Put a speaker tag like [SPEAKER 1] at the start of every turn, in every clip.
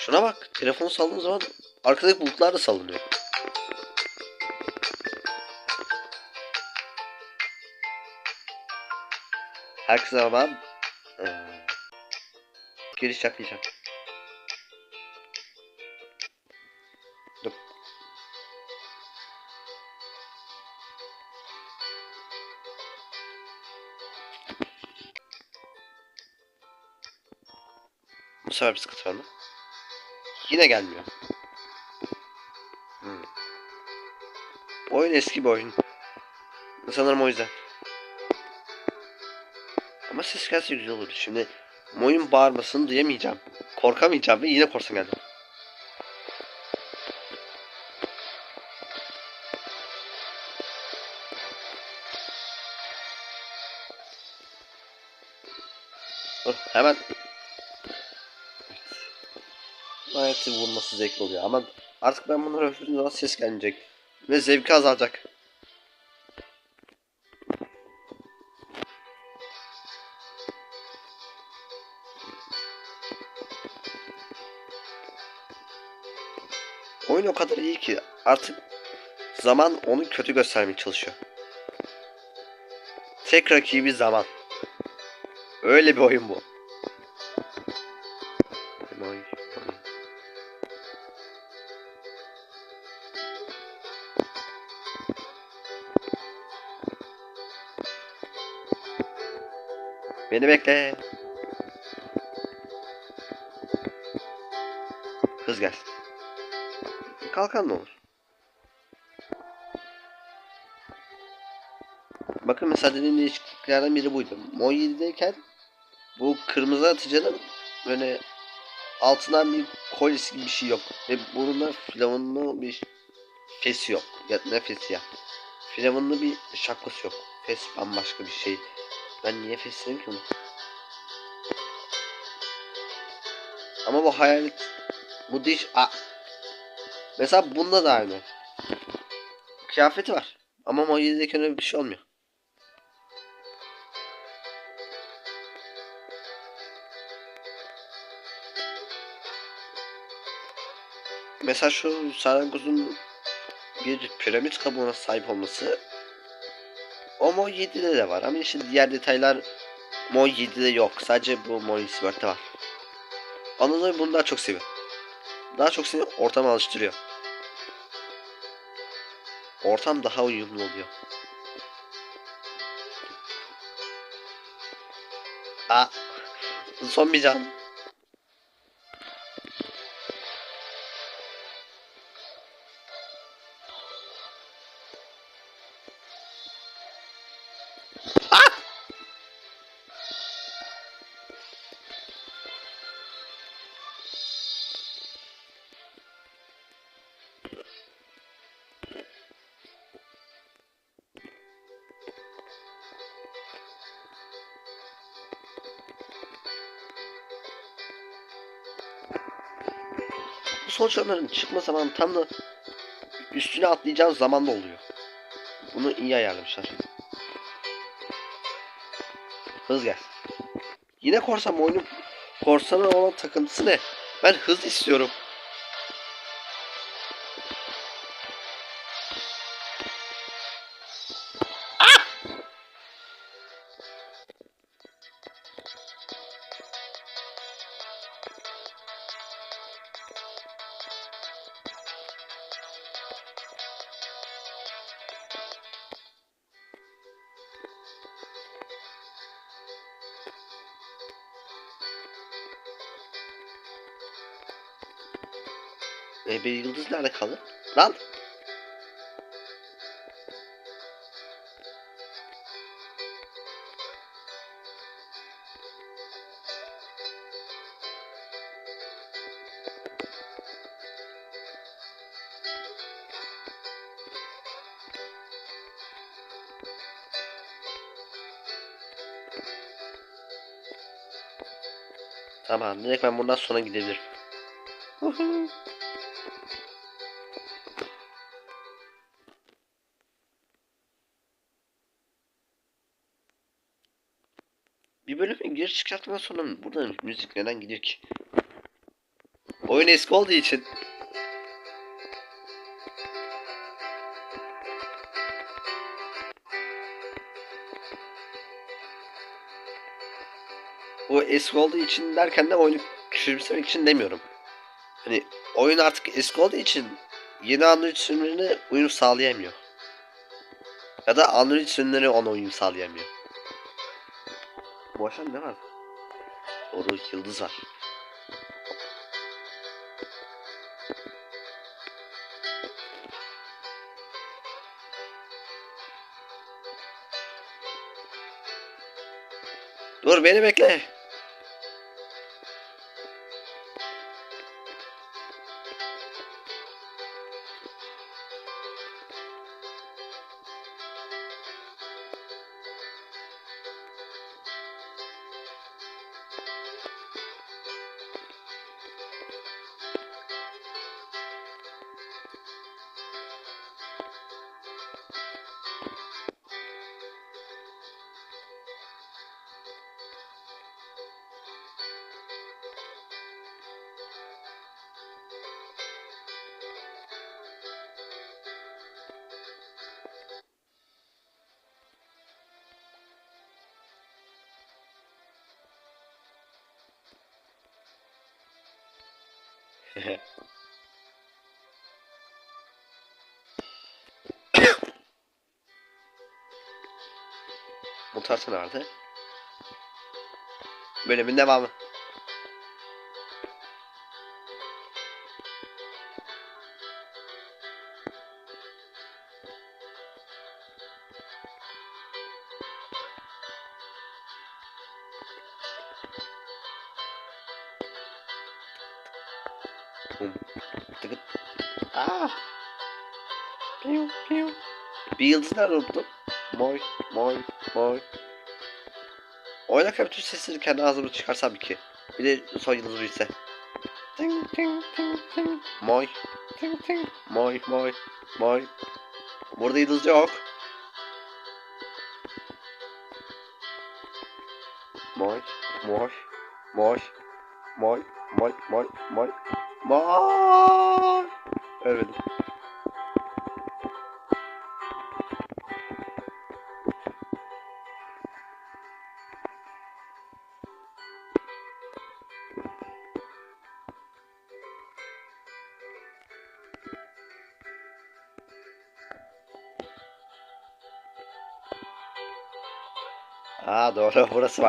[SPEAKER 1] Şuna bak. Telefonu salladığım zaman arkadaki bulutlar da sallanıyor. Herkese merhaba. Giriş yapmayacağım. Bu sefer bir sıkıntı var mı? Yine gelmiyor. Hmm. Oyun eski bir oyun. Sanırım o yüzden. Ama ses gelse güzel olur. Şimdi oyun bağırmasını duyamayacağım. Korkamayacağım ve yine korsan geldi. Dur, hemen İyi vurması zevkli oluyor ama artık ben bunları öldürdüğüm zaman ses gelmeyecek ve zevki azalacak. Oyun o kadar iyi ki artık zaman onu kötü göstermeye çalışıyor. Tek rakibi zaman. Öyle bir oyun bu. Beni bekle. Hız gelsin. Kalkan ne olur? Bakın mesela dediğim değişikliklerden biri buydu. Mo 7'deyken bu kırmızı atıcının böyle altından bir kolyesi gibi bir şey yok. Ve burnunda filavunlu bir fesi yok. Ya ne fesi ya? Filavunlu bir şapkası yok. Fes bambaşka bir şey. Ben niye fes dedim ki onu? Ama bu hayalet bu diş a Mesela bunda da aynı. Kıyafeti var. Ama 7'deyken öyle bir şey olmuyor. Mesela şu sarangozun bir piramit kabuğuna sahip olması o Mo 7'de de var ama işte diğer detaylar Mo 7'de yok. Sadece bu Mo Sword'te var. Anadolu bunu daha çok seviyor. Daha çok seni ortama alıştırıyor. Ortam daha uyumlu oluyor. Aa, son bir can. Bu sonuçların çıkma zamanı tam da üstüne atlayacağın zamanda oluyor. Bunu iyi ayarlamışlar. Hız gel. Yine korsan oyunun korsana olan takıntısı ne? Ben hız istiyorum. E, bir yıldız nerede kaldı? Lan! Tamam, direkt ben bundan sonra gidebilirim. Bölüme giriş çıkarttıktan sonra buradan müzik neden gidiyor ki? Oyun eski olduğu için o eski olduğu için derken de oyunu küçümsemek için demiyorum. Hani oyun artık eski olduğu için yeni Android sürümlerine uyum sağlayamıyor. Ya da Android sürümleri ona uyum sağlayamıyor. Akşam ne var? Doğru yıldız var. Dur beni bekle. Mutatı nerede? Bölümün devamı. Unuttum? Moy moy moy. Oyna kapitül sesini kendi ağzımı çıkarsam ki. Bir de son yıldız bilse. Ting ting ting ting. Moy. Ting ting. Moy moy moy. Burada yıldız yok. Moy moy moy moy moy moy moy moy. Ölmedim. Aa doğru burası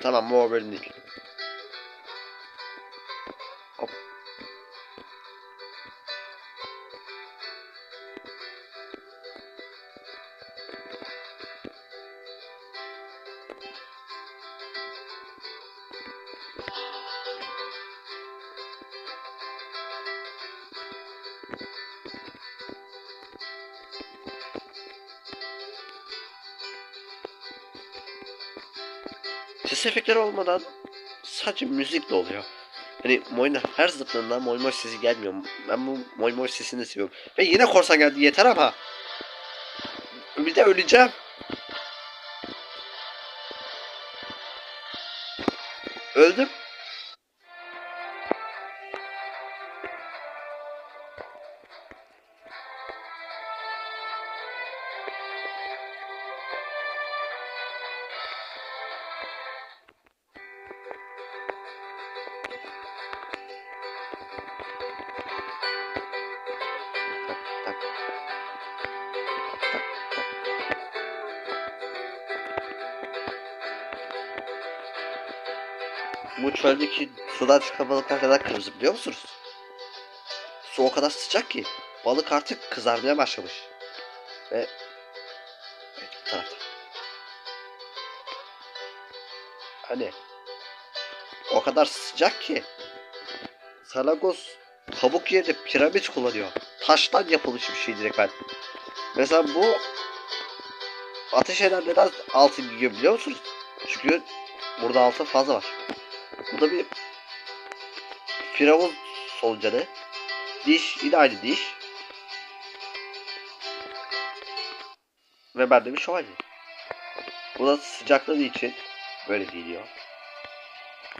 [SPEAKER 1] Tamam bu o bölüm Efektleri olmadan sadece müzikle oluyor. Hani Moy'un her zıpladığında Moy Moy sesi gelmiyor. Ben bu Moy Moy sesini seviyorum. Ve yine korsan geldi yeter ama. Bir de öleceğim. Öldüm. Sudan çıkan balıklar kadar kırmızı biliyor musunuz? Su o kadar sıcak ki balık artık kızarmaya başlamış. Ve evet, bu tarafta. Hani o kadar sıcak ki Salagos kabuk yerine piramit kullanıyor. Taştan yapılmış bir şey direkt ben. Mesela bu ateş eden neden altın giyiyor biliyor musunuz? Çünkü burada altın fazla var. Bu da bir firavun solucanı. Diş yine aynı diş. Ve ben de bir şövalye. Bu da sıcaklığı için böyle giyiliyor.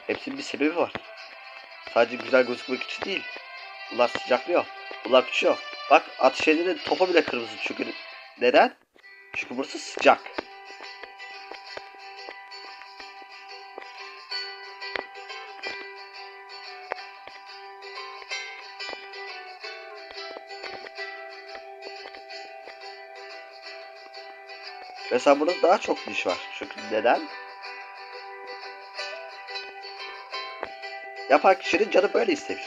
[SPEAKER 1] Hepsinin bir sebebi var. Sadece güzel gözükmek için değil. Bunlar sıcaklıyor. Bunlar pişiyor. Bak ateş edenin topu bile kırmızı çünkü neden? Çünkü burası sıcak. Mesela burada daha çok diş var. Çünkü neden? Yapan kişinin canı böyle istemiş.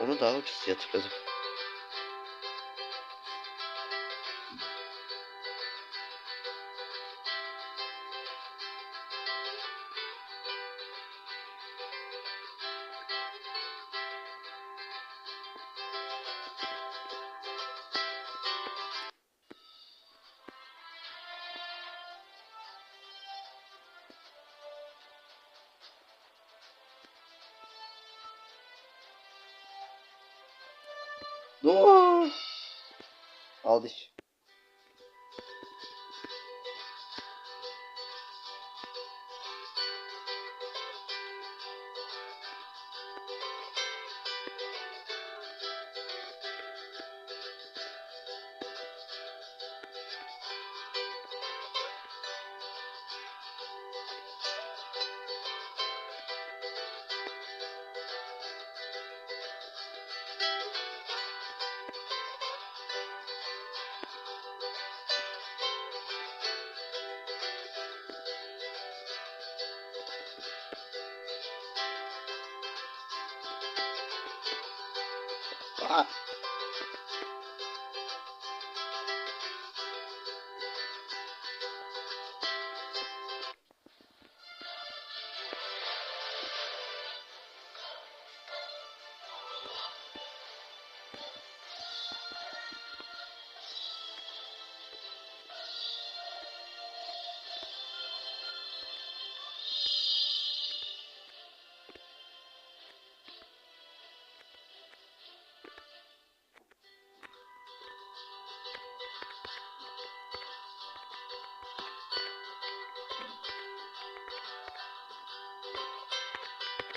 [SPEAKER 1] Onu daha ucuz diye Dur. Al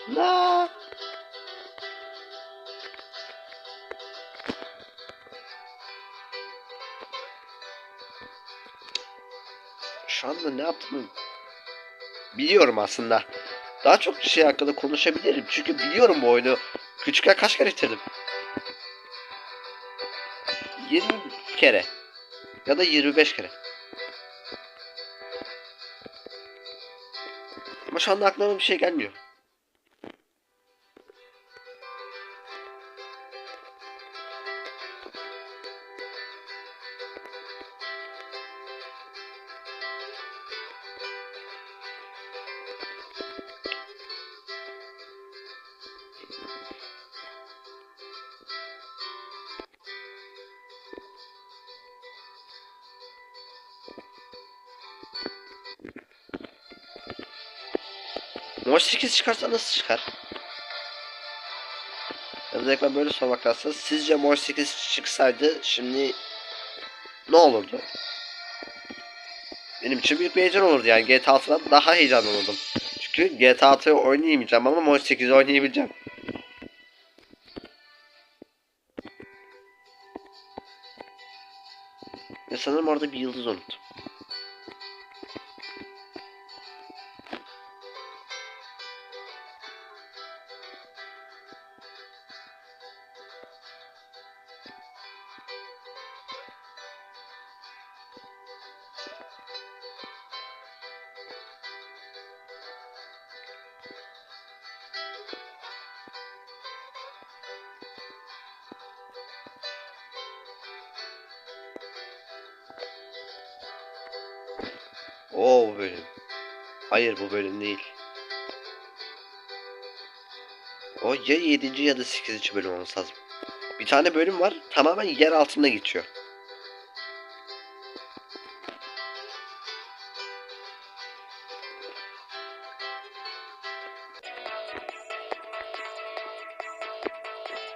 [SPEAKER 1] La. Şu anda ne yaptığımı biliyorum aslında. Daha çok şey hakkında konuşabilirim. Çünkü biliyorum bu oyunu. Küçükken kaç kere bitirdim? 20 kere. Ya da 25 kere. Ama şu anda aklıma bir şey gelmiyor. Mor 8 çıkarsa nasıl çıkar? Özellikle böyle sormak lazım. Sizce Mor 8 çıksaydı şimdi ne olurdu? Benim için büyük bir heyecan olurdu yani GTA 6'dan daha heyecanlı olurdum. Çünkü GTA 6'yı oynayamayacağım ama Mor 8'i oynayabileceğim. Ve sanırım orada bir yıldız unuttum. Hayır bu bölüm değil. O ya 7. ya da 8. bölüm olması lazım. Bir tane bölüm var tamamen yer altında geçiyor.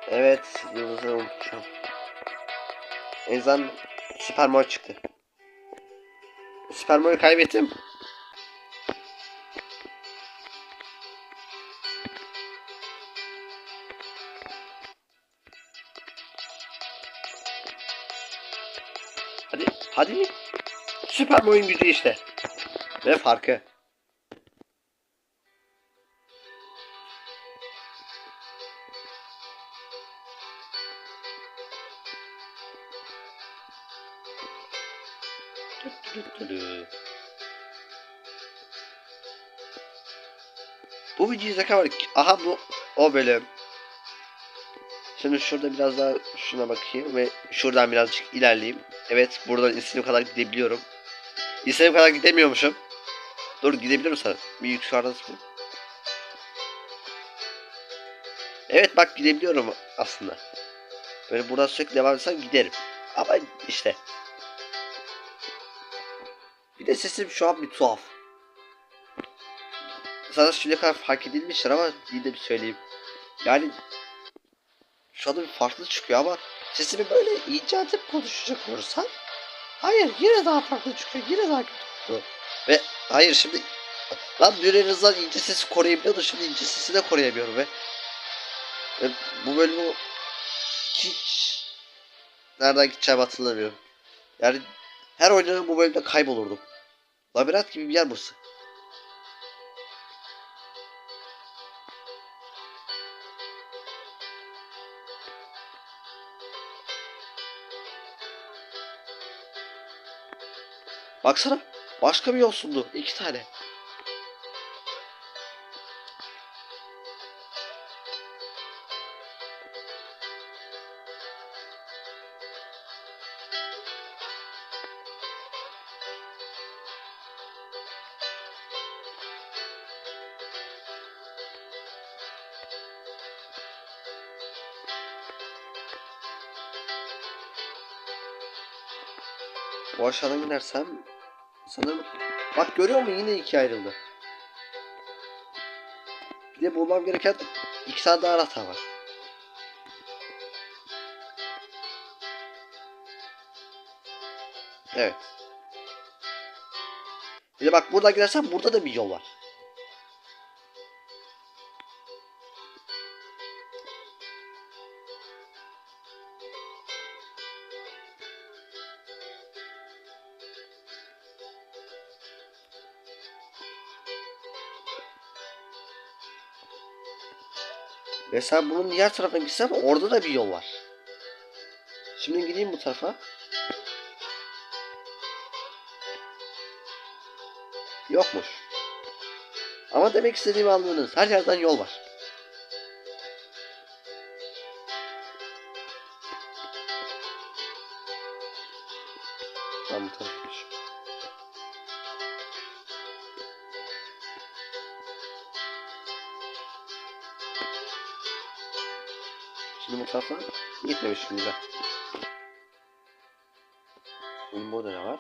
[SPEAKER 1] Evet, yıldızı unutmuşum. En azından Süper Mario çıktı. Süper Mario kaybettim. Hadi, hadi. Süper Mario'nun gücü işte. Ve farkı. Bu videoyu izlerken Aha bu o bölüm. Şimdi şurada biraz daha şuna bakayım ve şuradan birazcık ilerleyeyim. Evet buradan istediğim kadar gidebiliyorum. İstediğim kadar gidemiyormuşum. Dur gidebilirim sana. Bir yukarıdan zıplayayım. Evet bak gidebiliyorum aslında. Böyle buradan sürekli devam etsem giderim. Ama işte. Bir de sesim şu an bir tuhaf. Sana şimdiye kadar fark edilmiştir ama yine bir söyleyeyim. Yani şu anda bir farklı çıkıyor ama sesimi böyle iyice atıp konuşacak olursan hayır yine daha farklı çıkıyor yine daha kötü oldu. Ve hayır şimdi lan en azından ince sesi koruyabiliyordu şimdi ince sesi de koruyamıyorum ve, ve bu bölümü hiç nereden gideceğimi hatırlamıyorum. Yani her oynadığım bu bölümde kaybolurdum. Labirent gibi bir yer burası. Baksana. Başka bir yol sundu. İki tane. Bu aşağıdan inersem sanırım bak görüyor musun yine ikiye ayrıldı. Bir de bulmam gereken iki tane daha anahtar var. Evet. Bir de bak buradan gidersem burada da bir yol var. Mesela bunun diğer tarafına gitsem orada da bir yol var. Şimdi gideyim bu tarafa. Yokmuş. Ama demek istediğimi anladınız. Her yerden yol var. Güzel. Şimdi burada ne var?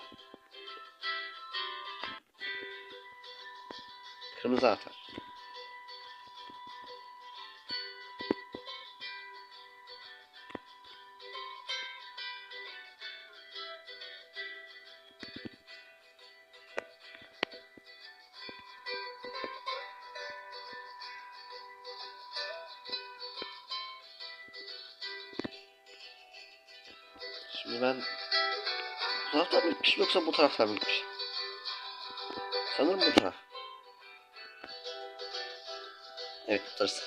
[SPEAKER 1] Kırmızı atar. Şimdi ben bu taraftan mı gitmişim yoksa bu taraftan mı gitmişim? Sanırım bu taraf. Evet tutarız.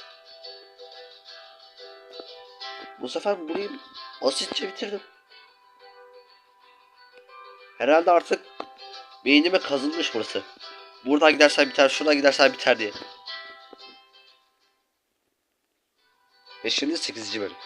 [SPEAKER 1] Bu sefer burayı basitçe bitirdim. Herhalde artık beynime kazınmış burası. Buradan gidersen biter, şuradan gidersen biter diye. Ve şimdi 8. bölüm.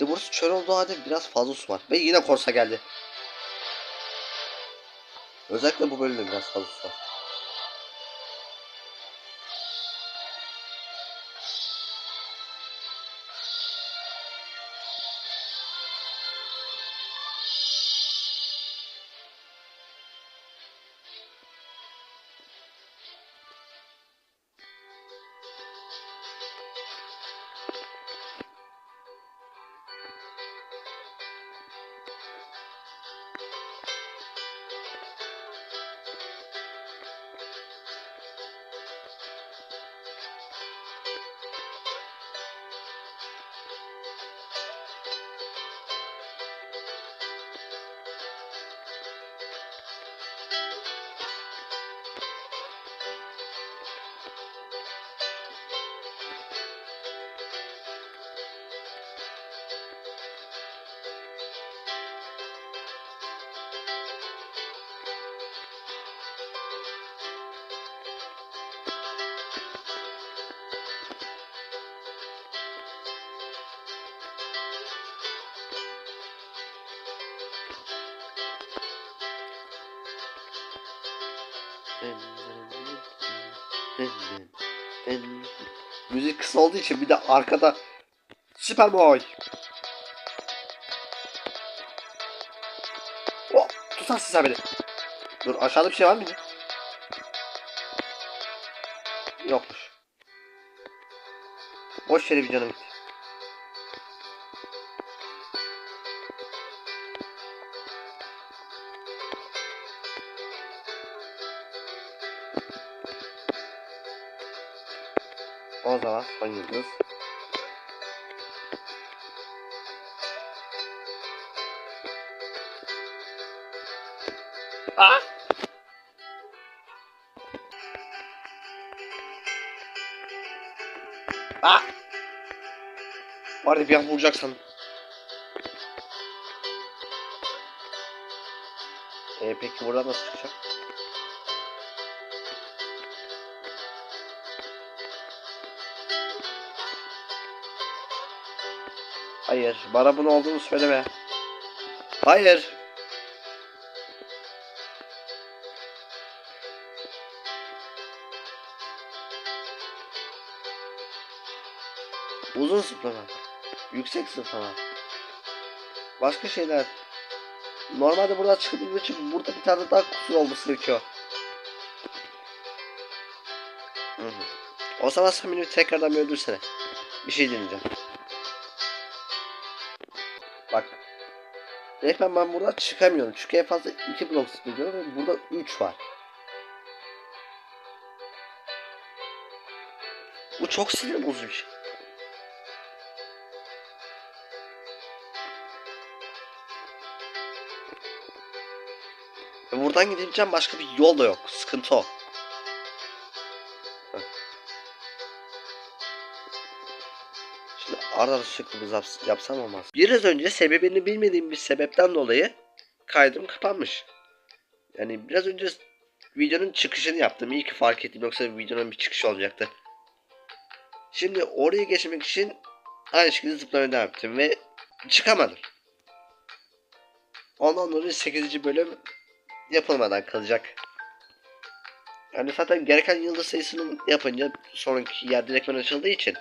[SPEAKER 1] De burası çöl olduğu halde biraz fazla su var. Ve yine korsa geldi. Özellikle bu bölümde biraz fazla su var. Müzik kısa olduğu için bir de arkada Superboy. Oh, tutarsın sen beni. Dur aşağıda bir şey var mıydı? Yokmuş. Boş yere bir canım yıldız. Ah! Ah! Var bir an vuracak sandım. Ee, peki buradan nasıl çıkacak? Hayır, bana bunu olduğunu söyleme. Hayır. Uzun zıplama. Yüksek zıplama. Başka şeyler. Normalde buradan çıkabilmek için burada bir tane daha kusur olması gerekiyor. O zaman sen beni tekrardan bir öldürsene. Bir şey deneyeceğim. Bak. Resmen ben buradan çıkamıyorum. Çünkü en fazla 2 blok zıplıyorum ve burada 3 var. Bu çok sinir bozucu bir şey. Ve buradan gidebileceğim başka bir yol da yok. Sıkıntı o. arada zaps- yapsam olmaz. Biraz önce sebebini bilmediğim bir sebepten dolayı kaydım kapanmış. Yani biraz önce videonun çıkışını yaptım. İyi ki fark ettim yoksa videonun bir çıkışı olacaktı. Şimdi oraya geçmek için aynı şekilde zıplamaya devam ettim ve çıkamadım. Ondan dolayı 8. bölüm yapılmadan kalacak. Yani zaten gereken yıldız sayısını yapınca sonraki yer direktmen açıldığı için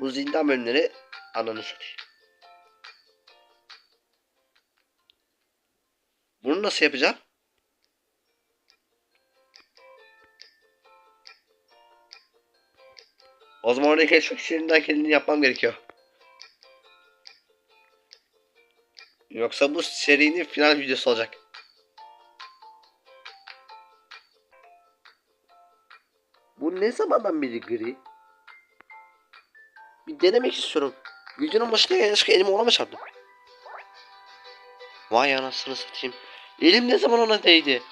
[SPEAKER 1] bu zindan bölümleri ananı satayım. Bunu nasıl yapacağım? O zaman oraya için elimden geleni yapmam gerekiyor. Yoksa bu serinin final videosu olacak. Bu ne zamandan beri gri? Bir denemek istiyorum. Videonun başına yanlışlıkla elimi ona mı çarptım? Vay anasını satayım. Elim ne zaman ona değdi?